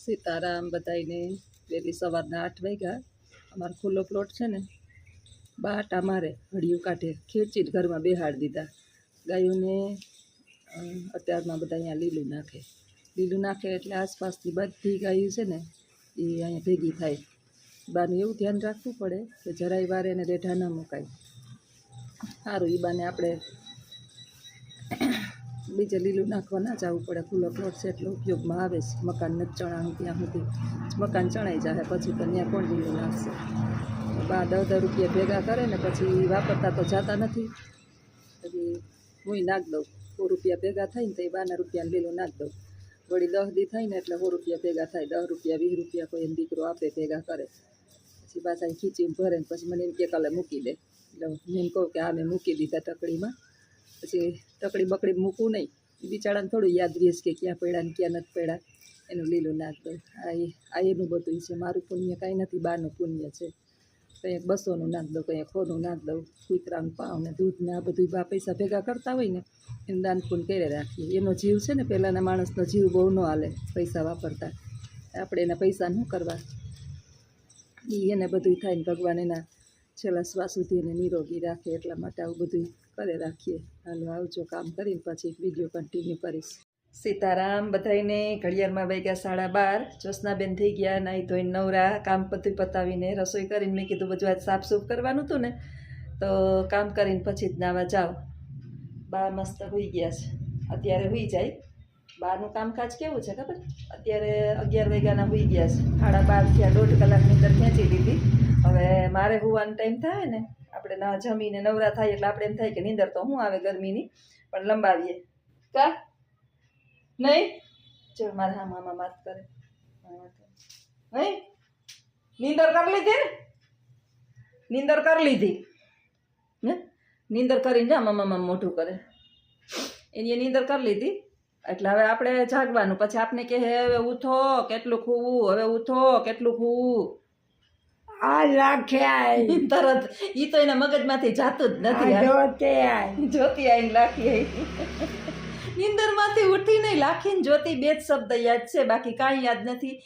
સીતારામ બધાને વહેલી સવારના આઠ વાગ્યા. અમારો ખુલ્લો પ્લોટ છે ને, બાટા મારે હળિયું કાઢે, ખેંચીને ઘરમાં બેહાડ દીધા. ગાયોને અત્યારમાં બધા અહીંયા લીલું નાખે. લીલું નાખે એટલે આસપાસની બધી ગાયો છે ને, એ અહીંયા ભેગી થાય. બાનું એવું ધ્યાન રાખવું પડે કે જરાય વારે એને રેઢા ન મુકાય. સારું એ બાને આપણે બીજે લીલું નાખવા ના જવું પડે. ખુલ્લો પ્લોટ છે એટલે ઉપયોગમાં આવે છે. મકાન નથી ચણાવું ત્યાં સુધી. મકાન ચણાઈ જાય પછી તો ત્યાં કોણ લીલું નાખશે? બા દસ દસ રૂપિયા ભેગા કરે ને પછી વાપરતા તો જાતા નથી. પછી હું નાખ દઉં. સો રૂપિયા ભેગા થાય ને તો એ બાના રૂપિયાને લીલું નાખ દઉં. વળી દસ દી થાય ને એટલે સો રૂપિયા ભેગા થાય. દસ રૂપિયા, વીસ રૂપિયા કોઈ એને દીકરો આપે ભેગા કરે. પછી પાછા અહીં ખીચીને ભરે ને પછી મને એમ કે કાલે મૂકી દે. એટલે હું એમ કહું કે આ મેં મૂકી દીધા ટકડીમાં પછી તકડી બકડી મૂકવું નહીં. બિચારાને થોડું યાદ રહીશ કે ક્યાં પડ્યા ને ક્યાં નથી પડ્યા. એનું લીલું નાખ દઉં આ એ આ એનું બધું છે. મારું પુણ્ય કાંઈ નથી, બાનું પુણ્ય છે. કંઈક બસોનું નાખ દઉં, કંઈક ખોનું નાખ દઉં, કૂતરાનું પાવ ને દૂધ ને આ બધું બા પૈસા ભેગા કરતા હોય ને, એનું દાન પૂન કરી રાખીએ. એનો જીવ છે ને પહેલાંના માણસનો જીવ બહુ ન હાલે પૈસા વાપરતા. આપણે એના પૈસા ન કરવા. એને બધું થાય ને ભગવાન એના છેલ્લા શ્વાસ સુધી એને નિરોગી રાખે એટલા માટે આવું બધું કરે, રાખીએ. હાલો, આવજો, કામ કરીને પછી વીડિયો કન્ટિન્યુ કરીશ. સીતારામ બધાઈને ઘડિયાળમાં વાગ્યા સાડા બાર. જ્યોત્સનાબેન થઈ ગયા, નાહી ધોઈને નવરા, કામ બધું પતાવીને રસોઈ કરીને મેં કીધું, બધું આજ સાફ સૂફ કરવાનું હતું ને, તો કામ કરીને પછી જ નાવા જાઓ બા મસ્ત હોઈ ગયા છે. અત્યારે હોઈ જાય. બહારનું કામકાજ કેવું છે ખબર? અત્યારે અગિયાર વાગ્યાના હોઈ ગયા છે. સાડા બાર થયા દોઢ કલાકની અંદર ખેંચી દીધી હવે મારે હોવાનો ટાઈમ થાય ને આપણે ના જમીને નવરા થાય એટલે આપણે એમ થાય કે નીંદર તો શું આવે ગરમીની, પણ લંબાવીએ. કા? નહીં? ચલ મારા હા મામા વાત કરે. નહીં? નીંદર કરી લીધી નીંદર કરી લીધી. ને નીંદર કરીને જા મામા મામા મોઢું કરે. એની નીંદર કરી લીધી. એટલે હવે આપણે જાગવાનું. પછી આપને કે હવે ઉઠો, કેટલું ખૂવું, હવે ઉઠો, કેટલું ખૂવું. આ લાખ્યા તરત ઈ તો એના મગજમાંથી જાતું જ નથી જોતે જ્યોતિ આઈને લાખી નિંદરમાંથી ઉઠીને લાખીને જ્યોતિ બે જ શબ્દ યાદ છે બાકી કાંઈ યાદ નથી.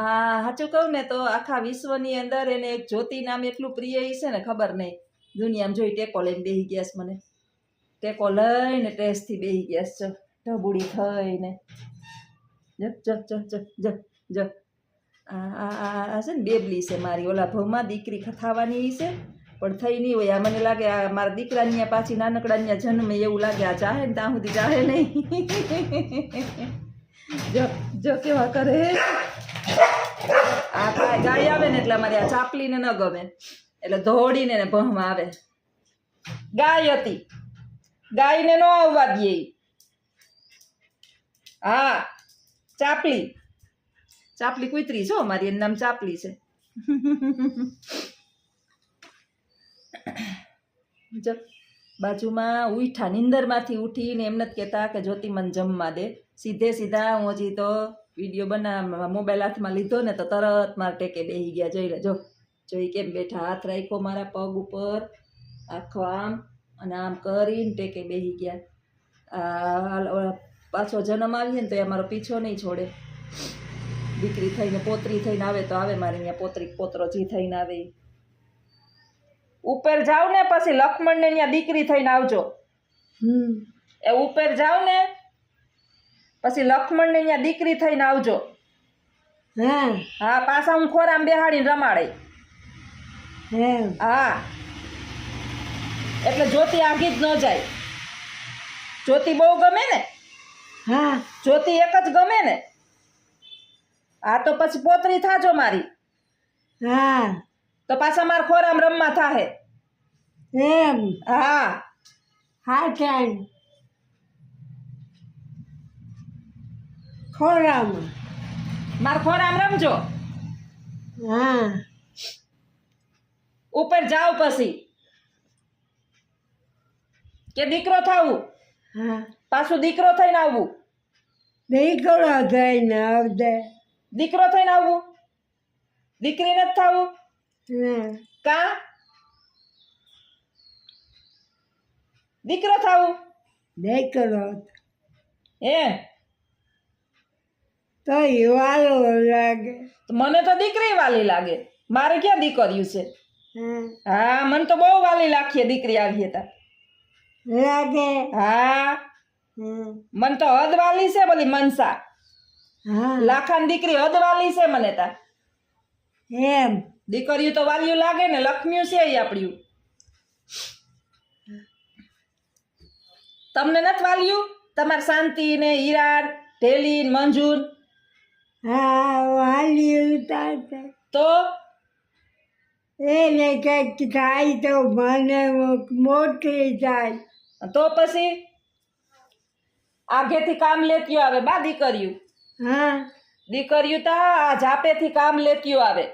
આ સાચું કહું ને તો આખા વિશ્વની અંદર એને એક જ્યોતિ નામ એટલું પ્રિય છે ને ખબર નહીં. દુનિયામાં જોઈ ટેકો લઈને બેહી ગયા છે મને. ટેકો લઈને ટેસ્ટથી બેહી ગયા છે ઢબુડી થઈને. જ જ જ જ જ જ આ છે ને બેબલી છે મારી. ઓલા ભવમાં દીકરી થવાની છે, પણ થઈ નહીં હોય. આ મને લાગે આ મારા દીકરાની પાછી નાનકડાની જન્મે એવું લાગે. આ ચાહે ને ત્યાં સુધી ચાહે નહીં જો જો કેવા કરે? આ ગાય ગાય આવે ને એટલે અમારી આ ચાપલીને ન ગમે. એટલે ધોળીને એને ભહમાં આવે. ગાય હતી. ગાયને ન આવવા દે હા, ચાપલી. ચાપલી કુતરી છો મારી, એનું નામ ચાપલી છે. બાજુમાં ઉઠા નીંદરમાંથી ઉઠીને એમ નથી કહેતા કે જ્યોતિ મન જમવા દે. સીધે સીધા હું હજી તો વીડિયો બના મોબાઈલ હાથમાં લીધો ને તો તરત મારા ટેકે બેસી ગયા. જોઈ લે, જો, જોઈ કેમ બેઠા? હાથ રાખ્યો મારા પગ ઉપર, આખો આમ અને આમ કરીને ટેકે બેસી ગયા. પાછો જન્મ આવીએ ને તો એ અમારો પીછો નહીં છોડે. દીકરી થઈને પોતરી થઈને આવે તો આવે મારે અહીંયા પોતરી પોતરો જી થઈને આવે. ઉપર જાવ ને પછી લક્ષ્મણને ત્યાં દીકરી થઈને આવજો. એ ઉપર જાવ ને પછી લક્ષ્મણને ત્યાં દીકરી થઈને આવજો. હા. હા પાછા હું ખોરામ બેહાડીને રમાડે. હા. એટલે જ્યોતિ આગી જ ન જાય. જ્યોતિ બહુ ગમે ને? હા. જ્યોતિ એક જ ગમે ને? હા તો પછી પોતરી થાજો મારી. હા. તો પાછા મારા ખોરામ રમવા થાહે. એમ? હા. હા ટાઈમ ખોરામાં. માર ખોરામ રમજો. હા. ઉપર જાવ પછી. કે દીકરો થાવું હા. પાછું દીકરો થઈને આવવું દીકરો થઈને આવજે. દીકરો થઈને આવવું દીકરી નથી થવું. કા? દીકરો થવું. દીકરો હે? તો વાલો લાગે. મને તો દીકરી વાલી લાગે. મારે ક્યાં દીકરીયું છે? હા મને તો બહુ વાલી લાખીએ દીકરી આવી હતા લાગે. હા. મને તો હદ વાલી છે બોલી મનસા. લાખાની દીકરી હદ વાલી છે મને તા. એમ. દીકરીયું તો વાલિયું લાગે ને લક્ષ્મીયું છે ઈ તમને નથી વાલ્યું તમારે શાંતિ ને હીરાન ઢેલી મંજુન. મંજૂર હા વાલી ઉતારશે તો એને કંઈક થાય તો મને મોટી જાય તો પછી? આગેથી કામ લેતી આવે બા દીકરીયું હા. દીકરીયું તા આ જાપેથી કામ લેતીઓ આવે.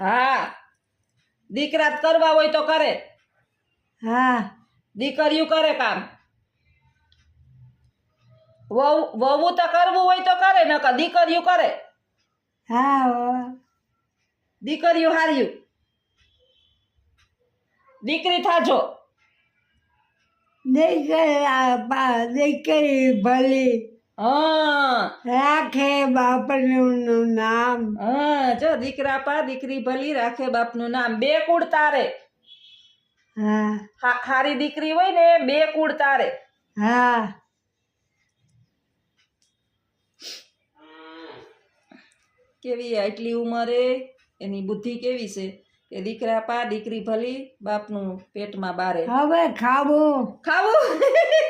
હા. દીકરા કરવા હોય તો કરે. હા. દીકરીયું કરે કામ. વહુ વહુ તો કરવું હોય તો કરે નકર દીકરીયું કરે. હા. દીકરીયું હાર્યું. દીકરી થાજો. દીકરા દીકરી ભલી. રાખે બાપનું નામ. હા જો દીકરા પા દીકરી ભલી રાખે બાપનું નામ. બે કુળ તારે. હા. હારી દીકરી હોય ને બે કુળ તારે. હા. કેવી આટલી ઉંમરે? એની બુદ્ધિ કેવી છે? કે દીકરા પા દીકરી ભલી બાપનું પેટમાં બારે. હવે ખાવું. ખાવું?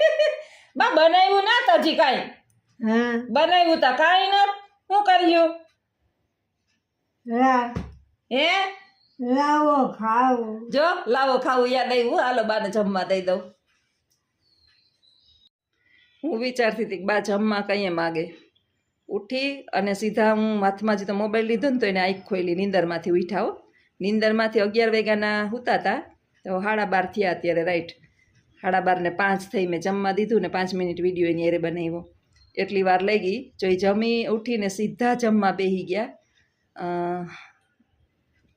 બા બનાવ્યું ના તજી કાંઈ. બનાવ્યું તા કાંઈ ન? શું કર્યું? હે. લાવો ખાવું જો લાવો ખાવું યાદ આવ્યું હાલો બાને જમવા દઈ દઉં. હું વિચારતી હતી કે બા જમવા કંઈ માગે. ઉઠી અને સીધા હું હાથમાં જે તો મોબાઈલ લીધો ને તો એને આંખ ખોઈલી નીંદરમાંથી ઉઠાવો નીંદરમાંથી અગિયાર વાગ્યાના હુતા હતા તો સાડા બાર થયા અત્યારે રાઈટ. સાડા બાર ને પાંચ થઈ મેં જમવા દીધું ને પાંચ મિનિટ વીડિયો એની એરે બનાવ્યો. એટલી વાર લઈ ગઈ જો એ જમી ઉઠીને સીધા જમવા બેસી ગયા.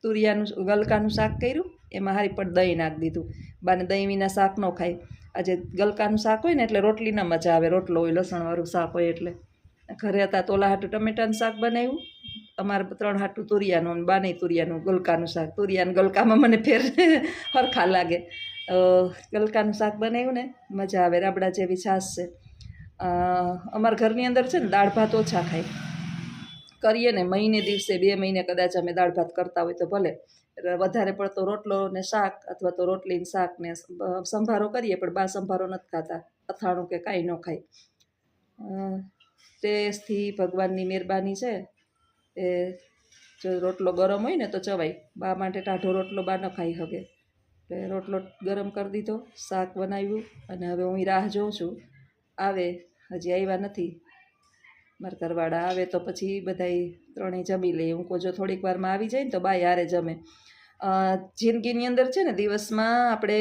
તુરિયાનું ગલકાનું શાક કર્યું. એમાં હારી પણ દહીં નાખી દીધું. બાને દહીં વિના શાક ન ખાય. આજે ગલકાનું શાક હોય ને એટલે રોટલી ન મજા આવે. રોટલો હોય, લસણવાળું શાક હોય એટલે. ઘરે હતા તોલા હાટું ટમેટાનું શાક બનાવ્યું. અમારે ત્રણ હાટું તુરિયાનું અને બાને તુરિયાનું ગલકાનું શાક. તુરિયાનું ગલકામાં મને ફેર હરખા લાગે. ગલકાનું શાક બનાવ્યું ને, મજા આવે. રાબડા જેવી છાશ છે. અમારા ઘરની અંદર છે ને દાળ ભાત ઓછા ખાય. કરીએ ને મહિને દિવસે બે મહિને કદાચ અમે દાળ ભાત કરતા હોય તો ભલે. વધારે પડતો રોટલો ને શાક અથવા તો રોટલીને શાકને સંભારો કરીએ પણ બા સંભારો નથી ખાતા. અથાણું કે કાંઈ ન ખાય. ટેસ્ટથી ભગવાનની મહેરબાની છે. એ જો રોટલો ગરમ હોય ને તો ચવાય. બા માટે ટાઢો રોટલો બા ન ખાઈ શકે. એટલે રોટલો ગરમ કરી દીધો, શાક બનાવ્યું અને હવે હું રાહ જોઉં છું. આવે. હજી આવ્યા નથી. મારા ઘરવાળા આવે તો પછી બધાય ત્રણેય જમી લઈએ હું કોજો થોડીક વારમાં આવી જાય ને તો બાય યારે જમે. જિંદગીની અંદર છે ને દિવસમાં આપણે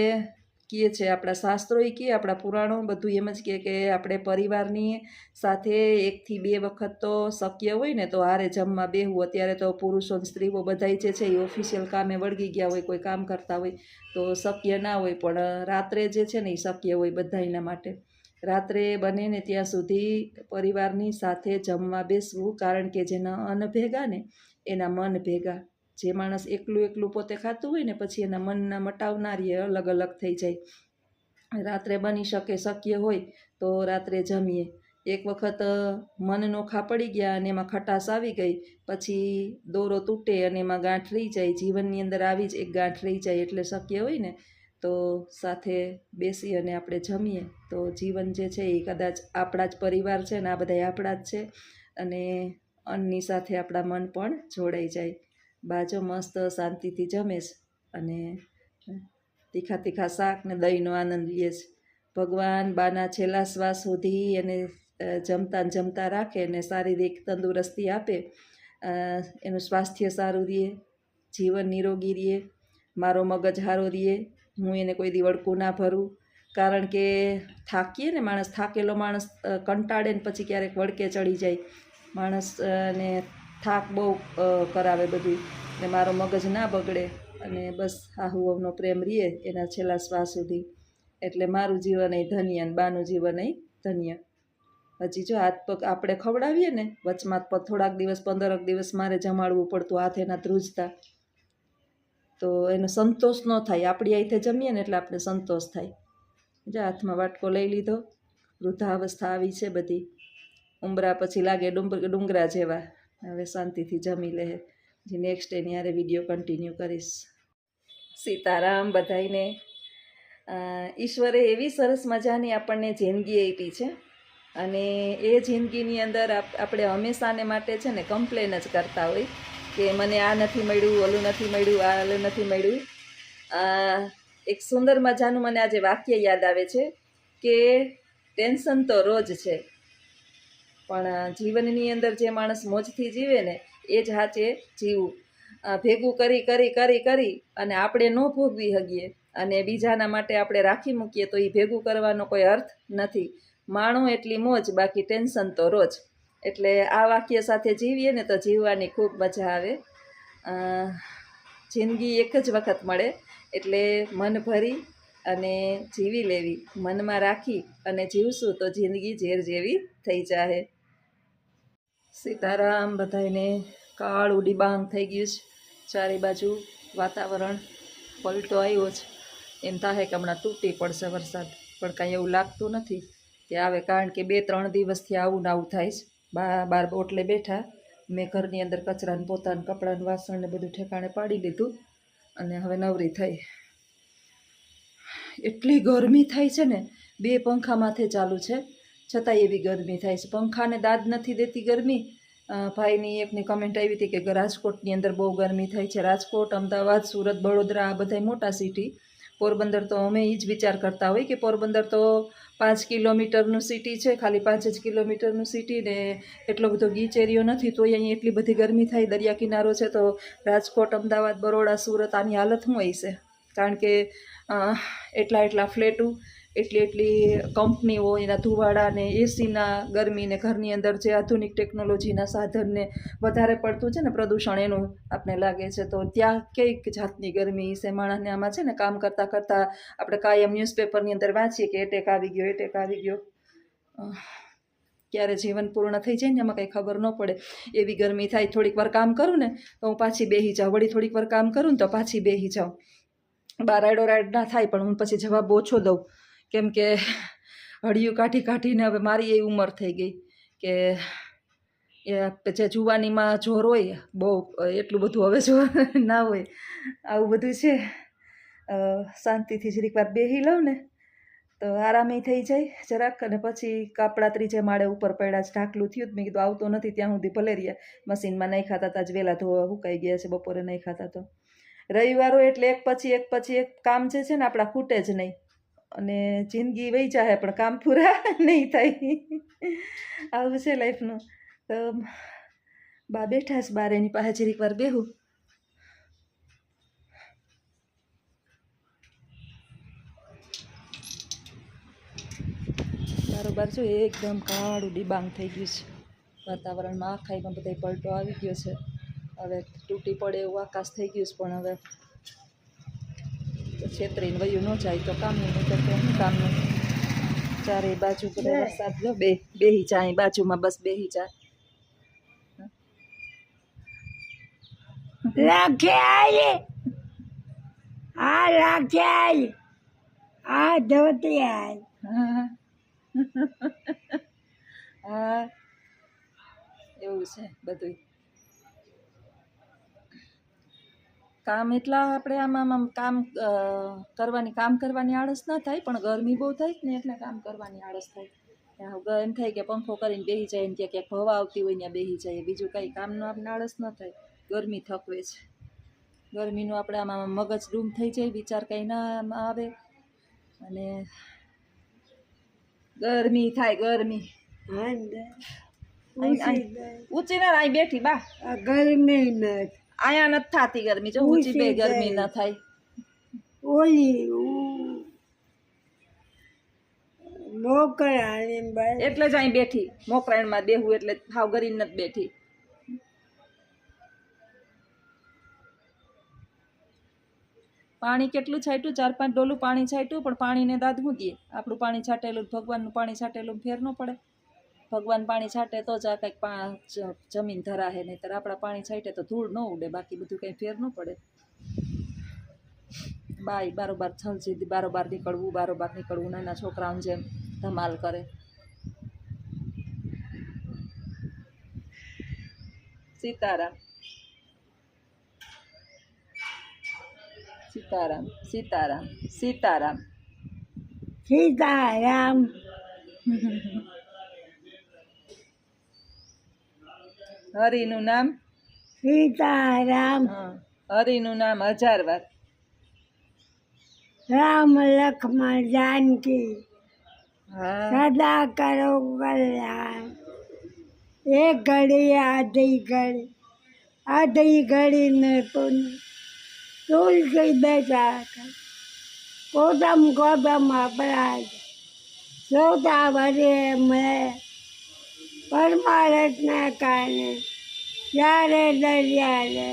કહીએ છે, આપણા શાસ્ત્રોએ કહે આપણા પુરાણો બધું એમ જ કહે કે આપણે પરિવારની સાથે એકથી બે વખત તો શક્ય હોય ને તો હારે જમવા બેહવું. અત્યારે તો પુરુષો અને સ્ત્રીઓ બધાય જે છે એ ઓફિશિયલ કામે વળગી ગયા હોય, કોઈ કામ કરતા હોય તો શક્ય ના હોય. પણ રાત્રે જે છે ને એ શક્ય હોય બધાયના માટે. રાત્રે બને ને ત્યાં સુધી પરિવારની સાથે જમવા બેસવું, કારણ કે જેના અન્ન ભેગા ને, એના મન ભેગા. જે માણસ એકલું એકલું પોતે ખાતું હોય ને, પછી એના મનના મટાવનારી અલગ અલગ થઈ જાય. રાત્રે બની શકે શક્ય હોય તો રાત્રે જમીએ. એક વખત મનનો ખાપડી પડી ગયા અને એમાં ખટાશ આવી ગઈ. પછી દોરો તૂટે અને એમાં ગાંઠ રહી જાય. જીવનની અંદર આવી જ એક ગાંઠ રહી જાય એટલે શક્ય હોય ને તો સાથે બેસી અને આપણે જમીએ. તો જીવન જે છે એ કદાચ આપણા જ પરિવાર છે ને આ બધા આપણા જ છે અને અન્નની સાથે આપણા મન પણ જોડાઈ જાય. બાજો મસ્ત શાંતિથી જમેશ અને તીખા તીખા શાક ને દહીંનો આનંદ લઈએ છે. ભગવાન બાના છેલ્લા શ્વાસ સુધી એને જમતા જમતા રાખે અને શારીરિક તંદુરસ્તી આપે. એનું સ્વાસ્થ્ય સારું રહે, જીવન નિરોગી રહે, મારો મગજ સારો રહે હું એને કોઈ દિવડકું ના ભરું. કારણ કે થાકીએ ને માણસ, થાકેલો માણસ કંટાળે ને પછી ક્યારેક વળકે ચડી જાય. માણસ ને થાક બહુ કરાવે બધું ને મારો મગજ ના બગડે અને બસ આહુઓનો પ્રેમ રહીએ એના છેલ્લા શ્વાસ સુધી. એટલે મારું જીવન એ ધન્ય અને બાનું જીવન એ ધન્ય. હજી જો હાથ પગ આપણે ખવડાવીએ ને વચમાં થોડાક દિવસ, પંદરક દિવસ મારે જમાડવું પડતું હાથ એના ધ્રુજતા. તો એનો સંતોષ ન થાય. આપણી અહીંથી જમીએ ને એટલે આપણે સંતોષ થાય. જા, હાથમાં વાટકો લઈ લીધો. વૃદ્ધાવસ્થા આવી છે બધી. ઉંબરા પછી લાગે ડુંગરા જેવા. હવે શાંતિથી જમી લે. જે નેક્સ્ટ ડે યારે વીડિયો કન્ટિન્યુ કરીશ. સીતારામ બધાઈને ઈશ્વરે એવી સરસ મજાની આપણને જિંદગી આપી છે. અને એ જિંદગીની અંદર આપણે હંમેશાને માટે છે ને કમ્પ્લેન જ કરતા હોય. કે મને આ નથી મળ્યું, ઓલું નથી મળ્યું, આ ઓલું નથી મળ્યું. એક સુંદર મજાનું મને આજે વાક્ય યાદ આવે છે કે ટેન્શન તો રોજ છે, પણ જીવનની અંદર જે માણસ મોજથી જીવે ને, એ જ હાચે જીવવું ભેગું કરી કરી કરી કરી અને આપણે ન ભોગવી હગીએ અને બીજાના માટે આપણે રાખી મૂકીએ તો એ ભેગું કરવાનો કોઈ અર્થ નથી. માણો એટલી મોજ, બાકી ટેન્શન તો રોજ. એટલે આ વાક્ય સાથે જીવીએ ને તો જીવવાની ખૂબ મજા આવે. જિંદગી એક જ વખત મળે એટલે મન ભરી અને જીવી લેવી. મનમાં રાખી અને જીવશું તો જિંદગી ઝેર જેવી થઈ જાય સીતારામ બધાને કાળું ડિબાંગ થઈ ગયું છે. ચારે બાજુ વાતાવરણ પલટો આવ્યો છે. એમ થાય કે હમણાં તૂટી પડશે વરસાદ. પણ કાંઈ એવું લાગતું નથી કે આવે કારણ કે બે ત્રણ દિવસથી આવું ને આવું થાય છે. બા બાર ઓટલે બેઠા. મેં ઘરની અંદર કચરાને પોતાને કપડાને વાસણને બધું ઠેકાણે પાડી લીધું અને હવે નવરી થઈ. એટલી ગરમી થાય છે ને, બે પંખા માથે ચાલુ છે. છતાંય એવી ગરમી થાય છે. પંખાને દાદ નથી દેતી ગરમી. ભાઈની એકની કમેન્ટ આવી હતી કે રાજકોટની અંદર બહુ ગરમી થાય છે. રાજકોટ, અમદાવાદ, સુરત, વડોદરા આ બધા મોટા સિટી પોરબંદર તો અમે એ જ વિચાર કરતા હોય કે પોરબંદર તો પાંચ કિલોમીટરનું સિટી છે, ખાલી પાંચ જ કિલોમીટરનું સિટી ને એટલો બધો ગીચ એરિયો નથી, તોય અહીં એટલી બધી ગરમી થાય, દરિયા કિનારો છે, તો રાજકોટ, અમદાવાદ, બરોડા, સુરત આની હાલત શું છે કારણ કે એટલા એટલા ફ્લેટો એટલી એટલી કંપનીઓ, એના ધુવાડાને એસીના, ગરમી ને ઘરની અંદર જે આધુનિક ટેકનોલોજીના સાધનને વધારે પડતું છે ને પ્રદૂષણ, એનું આપને લાગે છે. તો ત્યાં કંઈક જાતની ગરમી છે. માણસને આમાં છે ને કામ કરતાં કરતાં આપણે કાયમ ન્યૂઝપેપરની અંદર વાંચીએ કે એટેક આવી ગયો, એટેક આવી ગયો. ક્યારે જીવન પૂર્ણ થઈ જાય ને એમાં કંઈ ખબર ન પડે. એવી ગરમી થાય, થોડીક વાર કામ કરું ને તો હું પાછી બેહી જાઉં. વળી થોડીક વાર કામ કરું ને તો પાછી બેહી જાઉં. બાર રાઈડો રાઈડ ના થાય, પણ હું પછી જવાબ ઓછો દઉં. કેમ કે હળિયું કાઢી કાઢીને હવે મારી એ ઉંમર થઈ ગઈ કે એ જે જુવાનીમાં જોર હોય, બહુ એટલું બધું હવે જો ના હોય, આવું બધું છે. શાંતિથી જરીક વાર બેહી લઉં ને તો આરામે થઈ જાય જરાક અને પછી કાપડા ત્રીજે માળે ઉપર પડ્યા, જ ઢાકલું થયું જ. મેં કીધું આવતો નથી ત્યાં સુધી ભલે રહ્યા. મશીનમાં નહીં ખાતા હતા જ વહેલા ધોવા હુકાઈ ગયા છે, બપોરે નહીં ખાતા તો. રવિવારો એટલે એક પછી એક પછી એક કામ જે છે ને, આપણા ખૂટે જ નહીં. અને જિંદગી વહી જાય પણ કામ પૂરા નહીં થાય. આવું છે લાઈફનું. તો બા બેઠા છે બાર, એની પાસે જરીક વાર બેહું. બરોબર જો એકદમ કાળું ડિબાંગ થઈ ગયું છે. વાતાવરણમાં આખાઈમાં બધા પલટો આવી ગયો છે. હવે તૂટી પડે એવું આકાશ થઈ ગયું છે, પણ હવે તો છેતરીને વયું ન જાય તો કામનું નહીં તો શું કામનું ચારે બાજુ કરે વરસાદ લો બે બેહી જાય બાજુમાં બસ બેહી જાય. રાખે આ રાખે આ ધોતી હા. હા. એવું છે બધું કામ એટલા આપણે આમાં આમ કામ કરવાની કામ કરવાની આળસ ના થાય પણ ગરમી બહુ થાય ને એટલે કામ કરવાની આળસ થાય. એમ થાય કે પંખો કરીને બેસી જાય ને ત્યાં ક્યાંક હવા આવતી હોય ત્યાં બેસી જાય બીજું કાંઈ કામનું આપણે આળસ ન થાય. ગરમી થકવે છે. ગરમીનું આપણે આમાં મગજ ડૂમ થઈ જાય વિચાર કંઈ ના આવે. અને ગરમી થાય ગરમી. અહીં. ઊંચી ના અહીં બેઠી બા. ગરમી નથી આયા નથી થતી ગરમી જો ઊંચી બે ગરમી ના થાય. ઓલી એટલે જ અહીં બેઠી. મોકરાયણમાં બેહું એટલે હાવ ગરી નથી બેઠી. પાણી કેટલું છાંટ્યું? ચાર પાંચ ડોલું પાણી છાંટ્યું પણ પાણીને દાદ મૂકીએ. આપણું પાણી છાંટેલું ને ભગવાનનું પાણી છાંટેલું ફેર ન પડે. ભગવાન પાણી છાંટે તો જ આ કંઈક જમીન ધરાહે, નહીંતર આપણા પાણી છાંટે તો ધૂળ ન ઉડે, બાકી બધું કંઈ ફેર ન પડે. બાય બારોબાર છલજી બારોબાર નીકળવું બારોબાર નીકળવું, નાના છોકરાઓને જેમ ધમાલ કરે. સીતારામ. સીતારામ સીતારામ સીતારામ. સીતારામ. હરિનું નામ? સીતારામ. હરિનું નામ હજાર વાર રામ લક્ષ્મણ જાનકી. સદા કરો કલ્યાણ એક ઘડી આધી ઘડી આધી ઘડીને તું તુલસી બેઠા કર કોદમ કોદમ અપરાધ. સૌતા વરે મળે પરમારથને કારણે ત્યારે દરિયાલે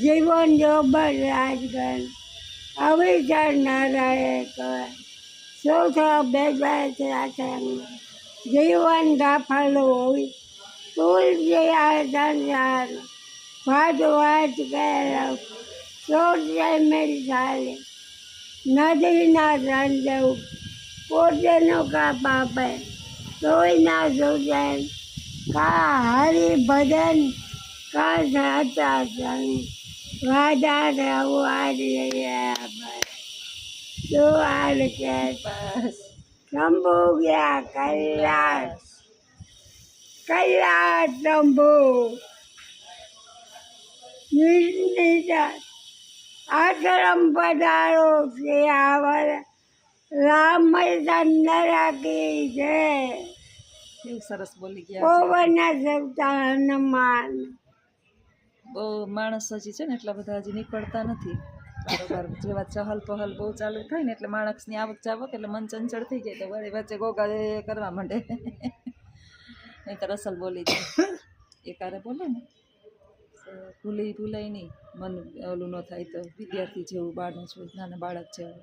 જીવન જોબર રાજગણ અવિચાર નારાયણ કહેવાય. ચોથા બેગા ત્રાસંગ, જીવન ગાફાલું હોય તુલસી આ સંસાર વાત વાત કહેલો ચોથે મેળ ચાલે નદીના સંજવ પોતેનો કા પાપે તોય ના સુજન કા હરિ ભજન કા સાચા સંગ વાદા રવા રહ્યા દુઆર કે બસ. શંભુ ગયા કૈલાસ. કૈલાસ શંભુ. આશ્રમ પધારો શ્રીયાવર રામચંદ્ર રાખી છે. કેવું સરસ બોલી ગયા હનુમાન બહુ માણસ હજી છે ને એટલા બધા હજી નીકળતા નથી. બરોબર જેવા ચહલ પહલ બહુ ચાલુ થાય ને એટલે માણસની આવક જાવક એટલે મન ચંચળ થઈ જાય તો વળી વચ્ચે ગોગા કરવા માંડે. નહીં તો રસલ બોલી જાય. એકારે બોલે ને. ભૂલી ભૂલાય નહીં. મન ઓલું ન થાય તો વિદ્યાર્થી જેવું બાળનું છું નાના બાળક જેવું.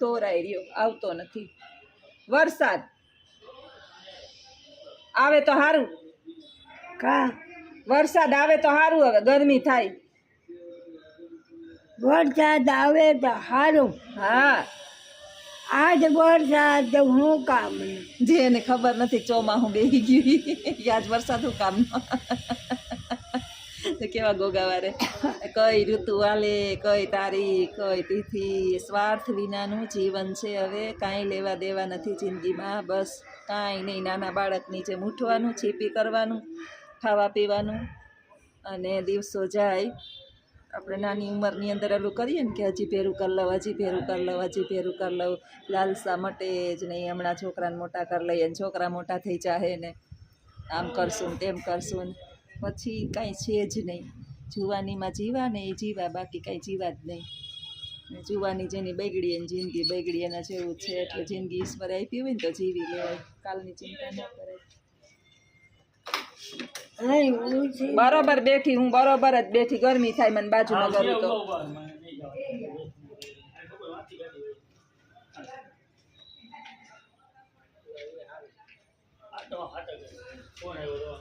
તોરાઈ રહ્યો આવતો નથી. વરસાદ. આવે તો સારું કા? વરસાદ આવે તો સારું હવે ગરમી થાય. વરસાદ આવે તો સારું હા. આજ વરસાદ હું કામ જેને ખબર નથી ચોમાહું બેહી ગયું આજ વરસાદ હું કામ કેવા ગોગાવારે કઈ ઋતુ હાલે કઈ તારીખ કઈ તિથિ સ્વાર્થ વિનાનું જીવન છે હવે કાંઈ લેવા દેવા નથી જિંદગીમાં બસ. કાંઈ નહીં, નાના બાળકની જેમ ઉઠવાનું છીપી કરવાનું, ખાવા પીવાનું અને દિવસો જાય. આપણે નાની ઉંમરની અંદર એલું કરીએ ને કે હજી ભેરું કરી લઉં, હજી ભેરું કરી લઉં, હજી ભેરું કરી લઉં. લાલસા મટે જ નહીં, હમણાં છોકરાને મોટા કરી લઈએ ને છોકરા મોટા થઈ જાહે ને આમ કરશું તેમ કરશું ને. પછી કાંઈ છે જ નહીં. જુવાનીમાં જીવા ને એ જીવા, બાકી કાંઈ જીવા જ નહીં. ને જુવાની જેની બગડી એની જિંદગી બગડી એના જેવું જ છે. એટલે જિંદગી ઈશ્વરે આપી હોય ને તો જીવી લેવાય. કાલની ચિંતા ન હું બરોબર બેઠી હું બરોબર જ બેઠી. ગરમી થાય મને બાજુમાં કરું તો. કોણ આવ્યો